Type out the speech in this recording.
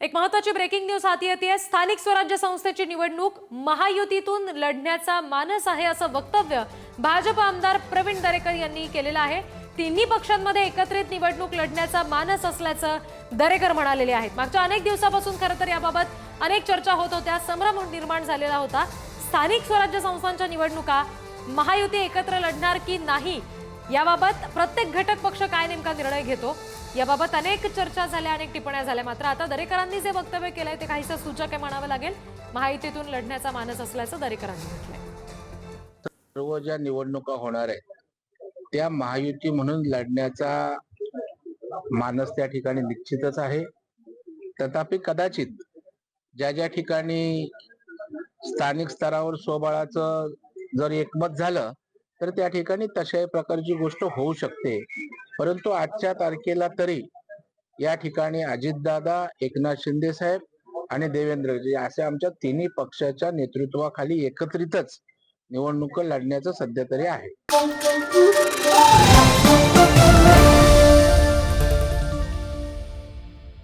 एक महत्वाची breaking news हाती येते स्थानिक स्वराज्य संस्थेची निवडणूक महायुतीतून लढण्याचा मानस आहे असं वक्तव्य भाजप आमदार प्रवीण दरेकर यांनी केलेलं आहे. तिन्ही पक्षांमध्ये एकत्रित निवडणूक लढण्याचा मानस असल्याचं दरेकर म्हणालेले आहेत. मागच्या अनेक दिवसापासून खरं तर याबाबत अनेक चर्चा होत होत्या. संभ्रम निर्माण झालेला होता. स्थानिक स्वराज्य संस्थांच्या निवडणुका महायुती एकत्र लढणार की नाही याबाबत प्रत्येक घटक पक्ष काय नेमका निर्णय घेतो? याबाबत अनेक चर्चा झाल्या अनेक टिप्पण्या झाल्या. मात्र आता दरेकरांनी जे वक्तव्य केलंय ते काहीसं सूचक आहे म्हणावं लागेल. महायुतीतून लढण्याचा मानस असल्याचं दरेकरांनी म्हटलंय. सर्व ज्या निवडणुका होणार आहेत त्या महायुती म्हणून लढण्याचा मानस त्या ठिकाणी निश्चितच आहे. तथापि कदाचित ज्या ज्या ठिकाणी स्थानिक स्तरावर स्वबळाचं जर एकमत झालं तर त्या ठिकाणी तशाही प्रकारची गोष्ट होऊ शकते. परंतु आजच्या तारखेला तरी या ठिकाणी अजितदादा एकनाथ शिंदे साहेब आणि देवेंद्रजी असे आमच्या तिन्ही पक्षाच्या नेतृत्वाखाली एकत्रितच निवडणूक लढण्याचं सध्या तरी आहे.